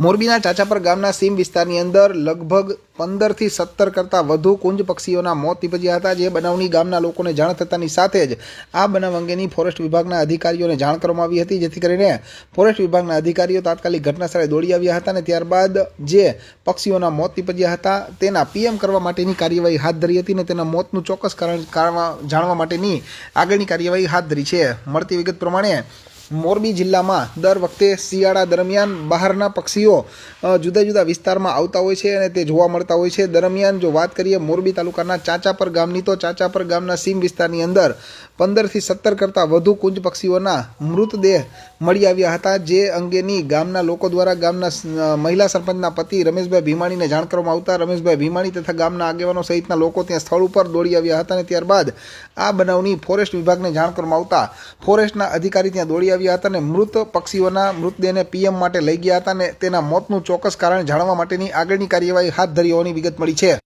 મોરબીના ચાચાપર ગામના સીમ વિસ્તારની અંદર લગભગ પંદરથી સત્તર કરતાં વધુ કુંજ પક્ષીઓના મોત નીપજ્યા હતા, જે બનાવની ગામના લોકોને જાણ થતાની સાથે જ આ બનાવ અંગેની ફોરેસ્ટ વિભાગના અધિકારીઓને જાણ કરવામાં આવી હતી, જેથી કરીને ફોરેસ્ટ વિભાગના અધિકારીઓ તાત્કાલિક ઘટનાસ્થળે દોડી આવ્યા હતા અને ત્યારબાદ જે પક્ષીઓના મોત નીપજ્યા હતા, તેના પીએમ કરવા માટેની કાર્યવાહી હાથ ધરી હતી અને તેના મોતનું ચોક્કસ કારણ જાણવા માટેની આગળની કાર્યવાહી હાથ ધરી છે. મળતી વિગત પ્રમાણે મોરબી જિલ્લામાં દર વખતે શિયાળા દરમિયાન બહારના પક્ષીઓ જુદા જુદા વિસ્તારમાં આવતા હોય છે અને તે જોવા મળતા હોય છે. દરમિયાન જો વાત કરીએ મોરબી તાલુકાના ચાચાપર ગામની, તો ચાચાપર ગામના સીમ વિસ્તારની અંદર પંદરથી સત્તર કરતાં વધુ કુંજ પક્ષીઓના મૃતદેહ મળી આવ્યા હતા. જે અંગેની ગામના લોકો દ્વારા ગામના મહિલા સરપંચના પતિ રમેશભાઈ ભીમાણીને જાણ કરવામાં આવતા રમેશભાઈ ભીમાણી તથા ગામના આગેવાનો સહિતના લોકો ત્યાં સ્થળ ઉપર દોડી આવ્યા હતા અને ત્યારબાદ આ બનાવની ફોરેસ્ટ વિભાગને જાણ કરવામાં આવતા ફોરેસ્ટના અધિકારી ત્યાં દોડી આવ્યા હતા અને મૃત પક્ષીઓના મૃતદેહને પીએમ માટે લઈ ગયા હતા અને તેના મોતનું ચોક્કસ કારણ જાણવા માટેની આગળની કાર્યવાહી હાથ ધરી હોવાની વિગત મળી છે.